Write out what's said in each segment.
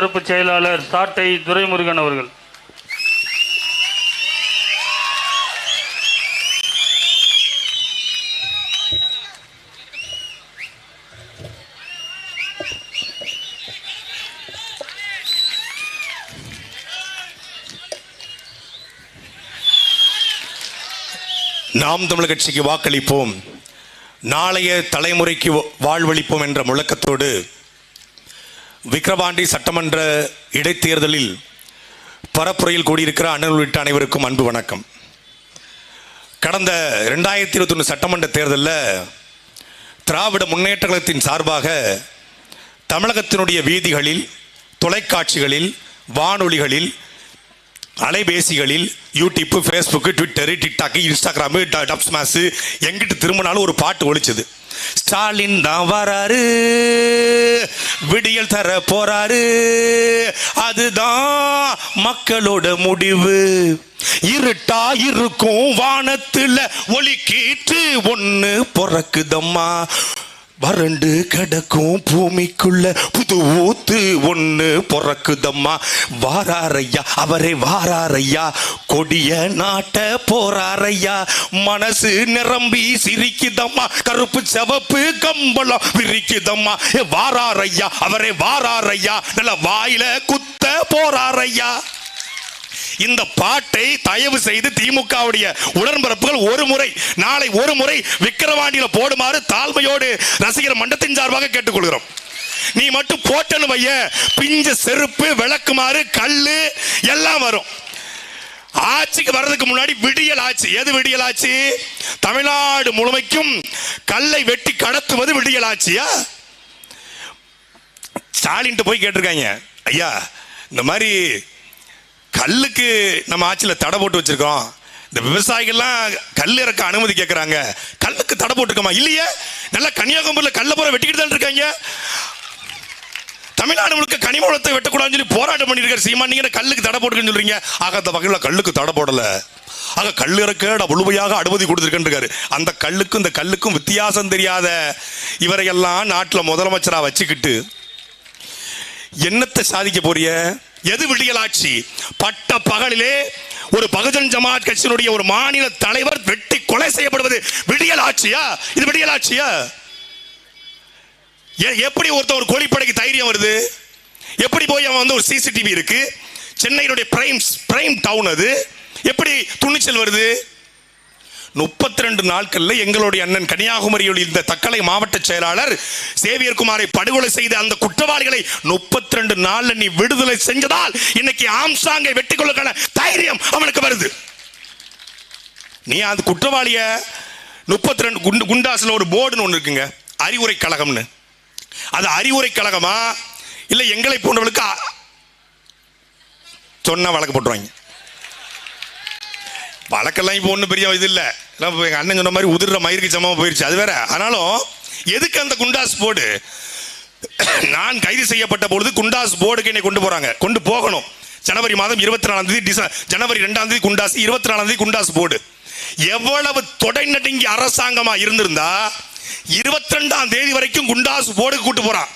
ஒலிபரப்பு செயலாளர் சாட்டை துரைமுருகன் அவர்கள். நாம் தமிழ் கட்சிக்கு வாக்களிப்போம். நாளைய தலைமுறைக்கு வாழ்வளிப்போம் என்ற முழக்கத்தோடு விக்கிரவாண்டி சட்டமன்ற இடைத்தேர்தலில் பரப்புரையில் கூடியிருக்கிற அண்ணன் உள்ளிட்ட அனைவருக்கும் அன்பு வணக்கம். கடந்த ரெண்டாயிரத்தி இருபத்தொன்று சட்டமன்ற தேர்தலில் திராவிட முன்னேற்ற கழகத்தின் சார்பாக தமிழகத்தினுடைய வீதிகளில் தொலைக்காட்சிகளில் வானொலிகளில் அலைபேசிகளில் YouTube Facebook Twitter TikTok Instagram Dubsmash எங்கிட்டு திரும்பினாலும் ஒரு பாட்டு ஒழிச்சது. ஸ்டாலின் தான் வராரு. விடியல் தர போறாரு. அதுதான் மக்களோட முடிவு. இருட்டா இருக்கும் வானத்துல ஒளி கேட்டு ஒன்னு பிறக்குதம்மா. வறண்டு கிடக்கும் பூமிக்குள்ள புது ஊத்து ஒன்று பிறக்குதம்மா. வாராரையா அவரே வாராரையா. கொடிய நாட்ட போறாரையா மனசு நிரம்பி சிரிக்குதம்மா. கருப்பு சிவப்பு கம்பளம் விரிக்குதம்மா. வாராரையா அவரே வாராரையா. நல்ல வாயில குத்த போறாரையா இந்த பாட்டை தயவு செய்து திமுகவுடைய உடன்பரப்புகள் ஒரு முறை நாளை ஒரு முறை விக்கிரவாண்டியில போடுமாறு தாழ்மையோடு ரசிகர் மன்றத்தின் சார்பாக கேட்டுக்கொள்கிறோம். நீ மட்டும் போட்டனு வைய பிஞ்ச செருப்பு விளக்குமாறு கல்லு எல்லாம் வரும். ஆட்சிக்கு வர்றதுக்கு முன்னாடி விடியல் ஆட்சி எது விடியல் ஆட்சி தமிழ்நாடு முழுமைக்கும் கல்லை வெட்டி கடத்துவது விடியல் ஆட்சியா ஸ்டாலின் போய் கேட்டிருக்காங்க. ஐயா இந்த மாதிரி கல்லுக்கு நம்ம ஆட்சியில் தடை போட்டு வச்சிருக்கோம். இந்த விவசாயிகள்லாம் கல் இறக்க அனுமதி கேட்குறாங்க கல்லுக்கு தடை போட்டுக்கோமா இல்லையே. நல்லா கன்னியாகுமரியில் கல்லை பூரா வெட்டிக்கிட்டு தான் இருக்காங்க. தமிழ்நாடு முழுக்க கனிமூலத்தை வெட்டக்கூடாதுன்னு சொல்லி போராட்டம் பண்ணியிருக்காரு சீமா நீங்கள் கல்லுக்கு தடை போட்டுருக்கேன்னு சொல்கிறீங்க ஆக அந்த வகையில் கல்லுக்கு தடை போடலை. ஆக கல் இறக்க முழுமையாக அனுமதி கொடுத்துருக்கேன்னு அந்த கல்லுக்கும் இந்த கல்லுக்கும் வித்தியாசம் தெரியாத இவரையெல்லாம் நாட்டில் முதலமைச்சராக வச்சுக்கிட்டு என்னத்தை சாதிக்க போறிய எது விடியலாட்சி? பட்ட பகலிலே ஒரு பகுஜன் ஜமாத் கட்சியினுடைய ஒரு மாநில தலைவர் வெட்டி கொலை செய்யப்படுவது விடியல் ஆட்சியா இது விடியல் ஆட்சியா ஏ- எப்படி ஒருத்தன் ஒரு கோழிப்படைக்கு தைரியம் வருது? எப்படி போய் அவன் வந்து ஒரு சிசிடிவி இருக்கு? சென்னையினுடைய பிரைம் பிரைம் டவுன் அது. எப்படி துணிச்சல் வருது? முப்பத்தி ரெண்டு நாட்கள்ல எங்களுடைய அண்ணன் கன்னியாகுமரியில் இருந்த தக்கலை மாவட்ட செயலாளர் சேவியர் குமாரை படுகொலை செய்த அந்த குற்றவாளிகளை முப்பத்தி ரெண்டு நாள்ல நீ விடுதலை செஞ்சதால் இன்னைக்கு ஆம்சாங்கை வெட்டி கொள்ளுக்கான தைரியம் அவனுக்கு வருது. நீ அந்த குற்றவாளிய முப்பத்தி ரெண்டு குண்டு குண்டாசில் ஒரு போர்டுன்னு ஒன்று இருக்குங்க. அறிவுரை கழகம்னு. அது அறிவுரை கழகமா? இல்லை எங்களை போன்றவர்களுக்கு சொன்னால் வழக்கு போட்டுருவாங்க. வழக்கெல்லாம் இப்போ ஒன்றும் பெரிய இது இல்லை. எல்லாம் இப்ப எங்க அண்ணன் சொன்ன மாதிரி உதிர்ற மயிருக்கு சமமாக போயிடுச்சு அது வேற. ஆனாலும் எதுக்கு அந்த குண்டாஸ் போர்டு நான் கைது செய்யப்பட்ட பொழுது குண்டாஸ் போர்டுக்கு என்னை கொண்டு போகிறாங்க கொண்டு போகணும். ஜனவரி மாதம் இருபத்தி நாலாம் தேதி டிச- ஜனவரி ரெண்டாம் தேதி குண்டாஸ் இருபத்தி நாலாம் தேதி குண்டாஸ் போர்டு எவ்வளவு தொடை நடுங்கி அரசாங்கமாக இருந்திருந்தா இருபத்தி ரெண்டாம் தேதி வரைக்கும் குண்டாஸ் போர்டுக்கு கூட்டு போகிறான்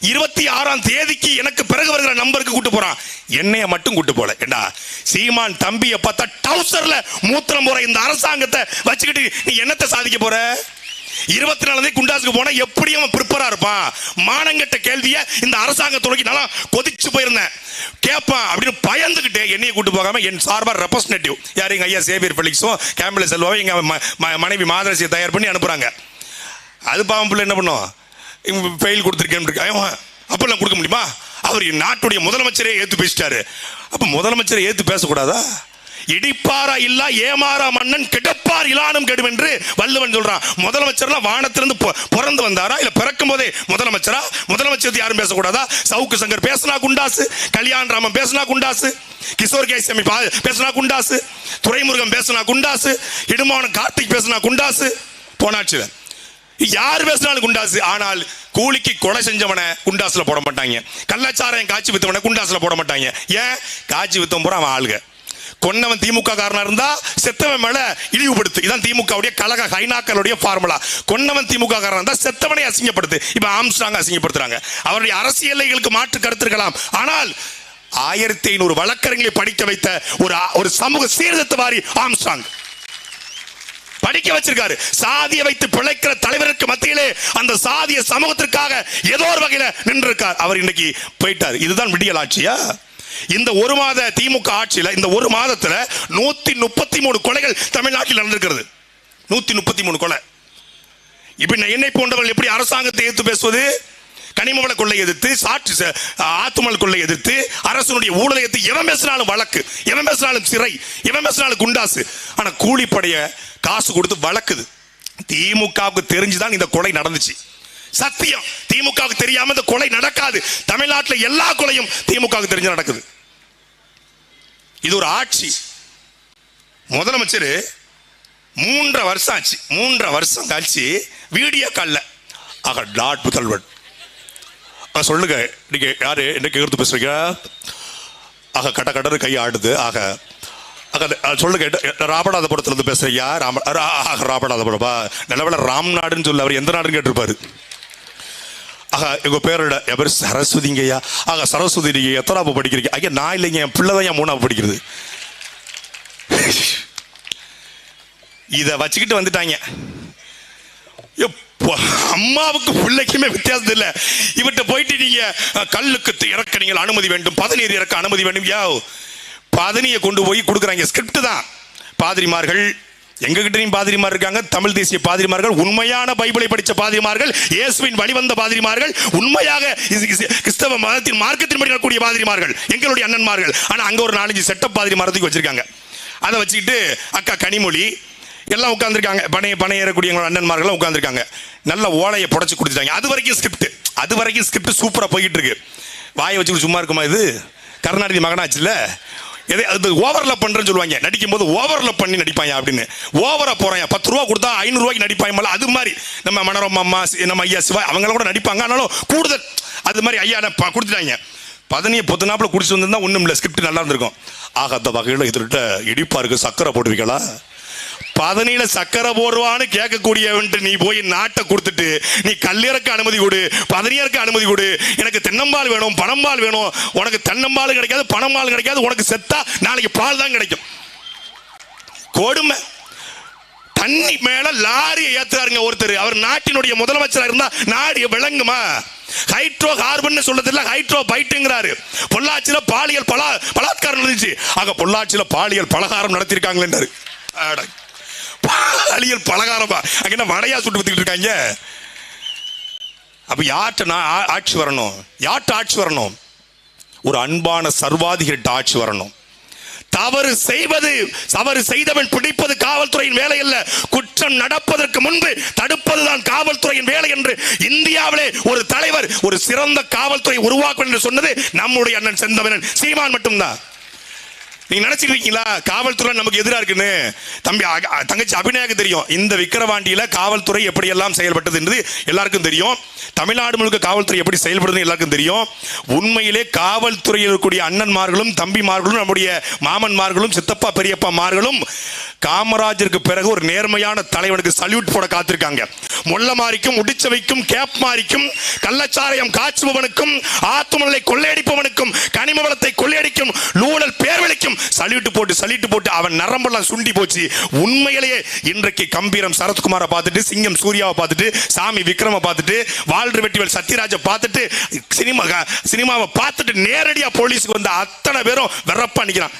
இருபத்தி ஆறாம் தேதிக்கு எனக்கு பிறகு வருகிற நம்பருக்கு கூட்டு போறான். என்னைய மட்டும் கூட்டு போல. ஏண்டா? சீமான் தம்பிய பார்த்தா டவுசர்ல மூத்திரம் போற இந்த அரசாங்கத்தை வச்சுக்கிட்டு நீ என்னத்தை சாதிக்க போற? இருபத்தி நாலு தேதி குண்டாசுக்கு போனா எப்படி அவன் ப்ரிப்பரா இருப்பான். மானங்கட்ட கேள்விய இந்த அரசாங்க துறைக்கு நல்லா கொதிச்சு போயிருந்தேன். கேட்பான் அப்படின்னு பயந்துகிட்டு என்னைய கூட்டு போகாம என் சார்பார் ரெப்ரஸன்டேட்டிவ் யார் எங்க ஐயா சேவியர் ஃபெலிக்ஸும் கேம்பிள செல்வாவும் எங்க ம- மனைவி மாதரசியை தயார் பண்ணி அனுப்புறாங்க. அது பாவம் பிள்ளை என்ன பண்ணும்? ஃபெயில் கொடுத்துருக்கேன் இருக்கு. அவன் அப்பெல்லாம் கொடுக்க முடியுமா? அவர் நாட்டுடைய முதலமைச்சரே ஏற்று பேசிட்டாரு. அப்போ முதலமைச்சரை ஏற்று பேசக்கூடாதா? இடிப்பாரா இல்லா ஏமாறா மன்னன் கிடப்பார் இலானும் கெடும் என்று வள்ளுவன் சொல்றான். முதலமைச்சர்லாம் வானத்திலிருந்து பொ- பிறந்து வந்தாரா? இல்ல பிறக்கும் போதே முதலமைச்சரா முதலமைச்சர் யாரும் பேசக்கூடாதா? சவுக்கு சங்கர் பேசினா குண்டாசு கல்யாண் ராமன் பேசினா குண்டாசு கிஷோர் கேசாமி பா- பேசினா குண்டாசு துறைமுருகன் பேசினா குண்டாசு இடுமாவனம் கார்த்திக் பேசினா குண்டாசு. போனாச்சு யார் பேசினாலும் குண்டாசு. ஆனால் கூலிக்கு கொலை செஞ்சவனை குண்டாசுல போட மாட்டாங்க. கள்ளச்சாரம் காட்சி வித்தவனை குண்டாசுல போட மாட்டாங்க. ஏன்? காட்சி வித்தவன் பூரா அவன் ஆளுக. கொன்னவன் திமுக காரனா இருந்தா செத்தவன் மேல இழிவுபடுத்து. இதான் திமுகவுடைய கழக ஹைனாக்களுடைய ஃபார்முலா கொன்னவன் திமுக காரனா இருந்தா செத்தவனை அசிங்கப்படுத்து. இப்ப ஆம்ஸ்டாங் அசிங்கப்படுத்துறாங்க. அவருடைய அரசியலைகளுக்கு மாற்று கருத்து இருக்கலாம். ஆனால் ஆயிரத்தி ஐநூறு வழக்கறிஞர்களை படிக்க வைத்த ஒரு ஒரு சமூக சீர்திருத்தவாரி ஆம்ஸ்டாங் படிக்க வச்சிருக்காரு. சாதியை வைத்து பிழைக்கிற தலைவருக்கு மத்தியிலே அந்த சாதிய சமூகத்திற்காக ஏதோ ஒரு வகையில நின்றிருக்கார். அவர் இன்னைக்கு போயிட்டார். இதுதான் விடியல் ஆட்சியா? இந்த ஒரு மாத திமுக ஆட்சியில் இந்த ஒரு மாதத்தில் நூத்தி முப்பத்தி மூணு கொலைகள் தமிழ்நாட்டில் நடந்திருக்கிறது. நூத்தி முப்பத்தி மூணு கொலை. இப்ப நான் என்னை போன்றவர்கள் எப்படி அரசாங்கத்தை எதிர்த்து பேசுவது? கனிமவள கொள்ளை எதிர்த்து சாட்சி ச- ஆத்துமல் கொள்ளை எதிர்த்து அரசனுடைய ஊழலை எதிர்த்து எவன் பேசினாலும் வழக்கு எவன் பேசினாலும் சிறை எவன் பேசினாலும் குண்டாசு. ஆனா கூலிப்படைய காசு கொடுத்து வழக்குது திமுகவுக்கு தெரிஞ்சுதான் இந்த கொலை நடந்துச்சு. சத்தியம். திமுகவுக்கு தெரியாம இந்த கொலை நடக்காது. தமிழ்நாட்டில் எல்லா கொலையும் திமுகவுக்கு தெரிஞ்சு நடக்குது. இது ஒரு ஆட்சி. முதலமைச்சர் மூன்றரை வருஷம் ஆச்சு. மூன்றரை வருஷம் கழிச்சு வீடியோ கால்ல ஆக டாட் புதல்வன் சொல்லுங்க. நீங்க யாரு? என்ன கேட்கறது பேசுறீங்க? ஆக கட்ட கடறு கை ஆடுது. ஆக ஆக சொல்லுங்க. ராமநாதபுரத்துல இருந்து பேசுறியா ராம ஆக ராமநாதபுரமா. நல்லவேளை ராம்நாடுன்னு சொல்ல அவர் எந்த நாடுன்னு கேட்டிருப்பாரு. ஆக எங்க பேரோட என் பேர் சரஸ்வதிங்கய்யா? ஆக சரஸ்வதி நீங்க எத்தனாப்பு படிக்கிறீங்க? ஐயா நான் இல்லைங்க. என் பிள்ளை தான் என் மூணாவது படிக்கிறது. இதை வச்சுக்கிட்டு வந்துட்டாங்க. அம்மாவுக்கு பிள்ளைக்குமே வித்தியாசம் இல்லை. இவர்கிட்ட போயிட்டு நீங்க கல்லுக்கு இறக்க நீங்கள் அனுமதி வேண்டும். பதநீர் இறக்க அனுமதி வேண்டும். யா பதனியை கொண்டு போய் கொடுக்குறாங்க. ஸ்கிரிப்ட் தான். பாதிரிமார்கள் எங்ககிட்டயும் பாதிரிமார் இருக்காங்க. தமிழ் தேசிய பாதிரிமார்கள் உண்மையான பைபிளை படித்த பாதிரிமார்கள் இயேசுவின் வழிவந்த பாதிரிமார்கள் உண்மையாக இஸ்- கிறிஸ்தவ மதத்தின் மார்க்கத்தின் படி பாதிரிமார்கள் எங்களுடைய அண்ணன்மார்கள். ஆனால் அங்கே ஒரு நாலஞ்சு செட்டப் பாதிரிமாரத்துக்கு வச்சிருக்காங்க. அதை வச்சுக்கிட்டு அக்கா கனிமொழி எல்லாம் உட்காந்துருக்காங்க பணைய பணைய ஏறக்கூடிய எங்களோட அண்ணன்மார்கள் உட்காந்துருக்காங்க நல்ல ஓலையை புடச்சி கொடுத்துட்டாங்க. அது வரைக்கும் ஸ்கிரிப்ட் அது வரைக்கும் ஸ்கிரிப்ட் சூப்பராக போயிட்டு இருக்கு வாயை வச்சுக்கிட்டு சும்மா இருக்குமா இது? கருணாநிதி மகனாச்சுல எதை அது ஓவரில் பண்ணுறேன்னு சொல்லுவாங்க. நடிக்கும் போது ஓவரில் பண்ணி நடிப்பாங்க அப்படின்னு. ஓவராக போகிறேன் பத்து ரூபா கொடுத்தா ஐநூறுரூவாய்க்கு நடிப்பாங்க அது மாதிரி. நம்ம மனோரமா அம்மா சி- நம்ம ஐயா சிவா அவங்கள கூட நடிப்பாங்க. ஆனாலும் கூடுதல் அது மாதிரி ஐயா ப- கொடுத்துட்டாங்க. பதனியை பொத்து நாப்பில் குடிச்சு வந்திருந்தா ஒன்றும் இல்லை ஸ்கிரிப்ட் நல்லா இருந்திருக்கும். ஆகாத வகையில் இதுகிட்ட இடிப்பாக இருக்கு. சக்கரை போடுவீங்களா பதனியில சக்கரை போடுவான்னு கேட்கக்கூடியவன்ட்டு நீ போய் நாட்டை கொடுத்துட்டு நீ கல்லிறக்க அனுமதி கொடு பதனியருக்கு அனுமதி கொடு. எனக்கு தென்னம்பால் வேணும் பணம்பால் வேணும். உனக்கு தென்னம்பால் கிடைக்காது பணம்பால் கிடைக்காது. உனக்கு செத்தா நாளைக்கு பால் தான் கிடைக்கும். கொடுமை. தண்ணி மேல லாரியை ஏத்துறாருங்க ஒருத்தர். அவர் நாட்டினுடைய முதலமைச்சரா இருந்தா நாடு விளங்குமா? ஹைட்ரோ கார்பன் சொல்றதுல ஹைட்ரோ பைட்டுங்கிறாரு. பொள்ளாச்சியில பாலியல் பலா பலாத்காரம் நடந்துச்சு. ஆக பொள்ளாச்சியில பாலியல் பலகாரம் நடத்திருக்காங்களேன்றாரு. அழியல் பலகாரமா? அங்கே என்ன வடையா சுட்டு வித்துக்கிட்டு இருக்காங்க? அப்ப யார்கிட்ட நான் ஆ- ஆட்சி வரணும்? யார்கிட்ட ஆட்சி வரணும்? ஒரு அன்பான சர்வாதிகிட்ட ஆட்சி வரணும். தவறு செய்வது தவறு செய்தவன் பிடிப்பது காவல்துறையின் வேலை அல்ல. குற்றம் நடப்பதற்கு முன்பு தடுப்பதுதான் காவல்துறையின் வேலை என்று இந்தியாவிலே ஒரு தலைவர் ஒரு சிறந்த காவல்துறை உருவாக்கும் என்று சொன்னது நம்முடைய அண்ணன் செந்தவனன் சீமான் மட்டும்தான். நீங்க நினைச்சிட்டு இருக்கீங்களா காவல்துறை நமக்கு எதிராக இருக்குன்னு? தம்பி அக- தங்கச்சி அபிநயாக்கு தெரியும். இந்த விக்கிரவாண்டியில காவல்துறை எப்படி எல்லாம் செயல்பட்டது என்று எல்லாருக்கும் தெரியும். தமிழ்நாடு முழுக்க காவல்துறை எப்படி செயல்படுதுன்னு எல்லாருக்கும் தெரியும். உண்மையிலே காவல்துறையில் இருக்கக்கூடிய அண்ணன்மார்களும் தம்பிமார்களும் நம்முடைய மாமன்மார்களும் சித்தப்பா பெரியப்பா மார்களும் காமராஜருக்கு பிறகு ஒரு நேர்மையான தலைவனுக்கு சல்யூட் போட காத்திருக்காங்க. மொல்ல மாறிக்கும் உடிச்சவைக்கும் கேப் மாறிக்கும் கள்ளச்சாராயம் காய்ச்சுபவனுக்கும் ஆத்துமலை கொள்ளையடிப்பவனுக்கும் கனிம வளத்தை கொள்ளையடிக்கும் லூழல் பேர்வழிக்கும் சல்யூட் போட்டு சல்யூட் போட்டு அவன் நரம்பெல்லாம் சுண்டி போச்சு. உண்மையிலேயே இன்றைக்கு கம்பீரம் சரத்குமாரை பார்த்துட்டு சிங்கம் சூர்யாவை பார்த்துட்டு சாமி விக்ரம பார்த்துட்டு வாழ்று வெட்டிவேல் சத்யராஜை பார்த்துட்டு சினிமா சினிமாவை பார்த்துட்டு நேரடியாக போலீஸுக்கு வந்த அத்தனை பேரும் வெறப்பா நிற்கிறான்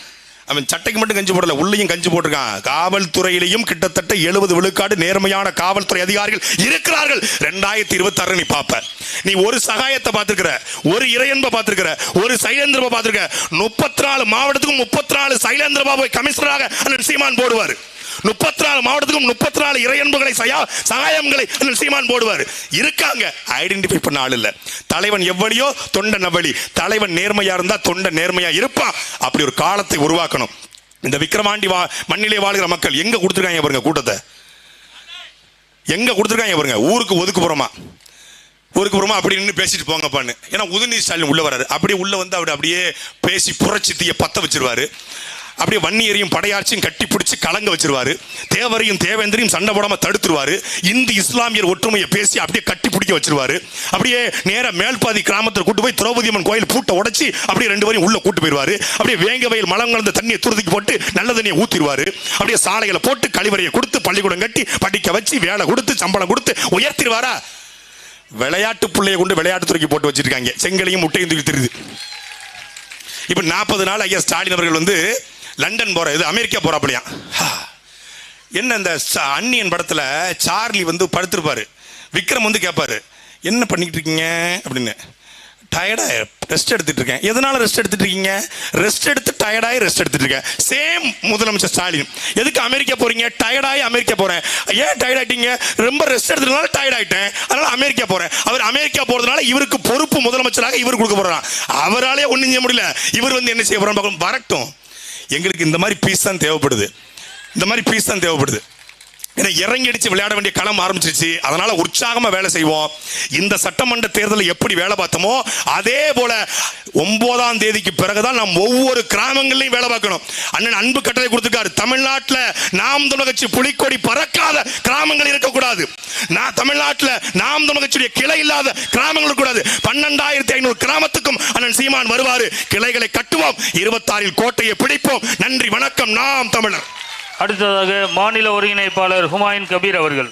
அவன் சட்டைக்கு மட்டும் கஞ்சி போடல உள்ளேயும் கஞ்சி போட்டிருக்கான். காவல்துறையிலையும் கிட்டத்தட்ட எழுபது விழுக்காடு நேர்மையான காவல்துறை அதிகாரிகள் இருக்கிறார்கள். ரெண்டாயிரத்தி இருபத்தி ஆறு நீ பாப்ப. நீ ஒரு சகாயத்தை பார்த்திருக்கிற ஒரு இறையன்பை பார்த்திருக்கிற ஒரு சைலேந்திரபா பார்த்திருக்க முப்பத்தி நாலு மாவட்டத்துக்கும் முப்பத்தி நாலு சைலேந்திரபா போய் கமிஷனராக அந்த சீமான் போடுவார். முப்பத்தி நாலு மாவட்டத்துக்கும் முப்பத்தி நாலு இறையன்புகளை சயா- சகாயங்களை சீமான் போடுவார். இருக்காங்க. ஐடென்டிஃபை பண்ண ஆள் இல்லை. தலைவன் எவ்வளியோ தொண்ட நவழி தலைவன் நேர்மையா இருந்தா தொண்ட நேர்மையா இருப்பான். அப்படி ஒரு காலத்தை உருவாக்கணும். இந்த விக்கிரமாண்டி வா மண்ணிலே வாழ்கிற மக்கள் எங்க கொடுத்துருக்காங்க பாருங்க கூட்டத்தை? எங்க கொடுத்துருக்காங்க பாருங்க? ஊருக்கு ஒதுக்குப்புறமா ஊருக்கு புறமா அப்படி நின்று பேசிட்டு போங்கப்பான்னு. ஏன்னா உதயநிதி ஸ்டாலின் உள்ள வராரு. அப்படியே உள்ள வந்து அவர் அப்படியே பேசி புரட்சி தீய பத்த வச்சிருவாரு. அப்படியே வன்னியரையும் படையாட்சியும் கட்டி பிடிச்சி கலங்க வச்சிருவாரு. தேவரையும் தேவேந்திரையும் சண்டை போடாம தடுத்துருவாரு. இந்து இஸ்லாமியர் ஒற்றுமையை பேசி அப்படியே கட்டி பிடிக்க வச்சிருவாரு. அப்படியே நேர மேல்பாதி கிராமத்தில் கூட்டு போய் திரௌபதி அம்மன் கோயில் பூட்டை உடைச்சி அப்படியே ரெண்டு வரையும் உள்ள கூட்டு போயிருவாரு. அப்படியே வேங்க வயல் மலம் கலந்த தண்ணியை துருதிக்கு போட்டு நல்ல தண்ணியை ஊத்திடுவாரு அப்படியே சாலைகளை போட்டு கழிவறையை கொடுத்து பள்ளிக்கூடம் கட்டி படிக்க வச்சு வேலை கொடுத்து சம்பளம் கொடுத்து உயர்த்திடுவாரா? விளையாட்டு பிள்ளைய கொண்டு விளையாட்டு துறைக்கு போட்டு வச்சிருக்காங்க. செங்கலையும் முட்டையும் தூக்கி தெரியுது. இப்போ நாற்பது நாள் ஐயா ஸ்டாலின் அவர்கள் வந்து லண்டன் போகிற இது அமெரிக்கா போகிறாப்பிலையா என்ன இந்த அன்னியன் படத்தில் சார்லி வந்து படுத்துருப்பார். விக்ரம் வந்து கேட்பாரு என்ன பண்ணிக்கிட்டு இருக்கீங்க? அப்படின்னு. டயர்டாக ரெஸ்ட் எடுத்துட்டு இருக்கேன். எதனால ரெஸ்ட் எடுத்துட்டு இருக்கீங்க? ரெஸ்ட் எடுத்து டயர்டாயி ரெஸ்ட் எடுத்துட்டு இருக்கேன். சேம் முதலமைச்சர் ஸ்டாலின். எதுக்கு அமெரிக்கா போறீங்க? டயர்டாகி அமெரிக்கா போறேன். ஏன் டயர்ட் ஆயிட்டீங்க ரொம்ப ரெஸ்ட் எடுத்ததுனால டயர்ட் ஆயிட்டேன் அதனால அமெரிக்கா போறேன். அவர் அமெரிக்கா போறதுனால இவருக்கு பொறுப்பு முதலமைச்சராக இவர் கொடுக்க போகிறான் அவராலே ஒன்றும் செய்ய முடியல. இவர் வந்து என்ன செய்ய போறாரு பார்க்கணும். வரட்டும். எங்களுக்கு இந்த மாதிரி பீஸ் தான் தேவைப்படுது. இந்த மாதிரி பீஸ் தான் தேவைப்படுது. ஏன்னா இறங்கி அடிச்சு விளையாட வேண்டிய களம் ஆரம்பிச்சிருச்சு. அதனால உற்சாகமா வேலை செய்வோம். இந்த சட்டமன்ற தேர்தலில் எப்படி வேலை பார்த்தோமோ அதே போல ஒன்பதாம் தேதிக்கு பிறகுதான் நாம் ஒவ்வொரு கிராமங்களையும் வேலை பார்க்கணும். அண்ணன் அன்பு கட்டளை கொடுத்துருக்காரு. தமிழ்நாட்டில் நாம் தமிழகச்சி புலிக்கொடி பறக்காத கிராமங்கள் இருக்கக்கூடாது. நான் தமிழ்நாட்டில் நாம் தமிழகச்சியுடைய கிளை இல்லாத கிராமங்கள் கூடாது பன்னெண்டாயிரத்தி ஐநூறு கிராமத்துக்கும் அண்ணன் சீமான் வருவாரு. கிளைகளை கட்டுவோம். இருபத்தாறில் கோட்டையை பிடிப்போம். நன்றி வணக்கம். நாம் தமிழர். அடுத்ததாக மாநில ஒருங்கிணைப்பாளர் ஹுமாயூன் கபீர் அவர்கள்.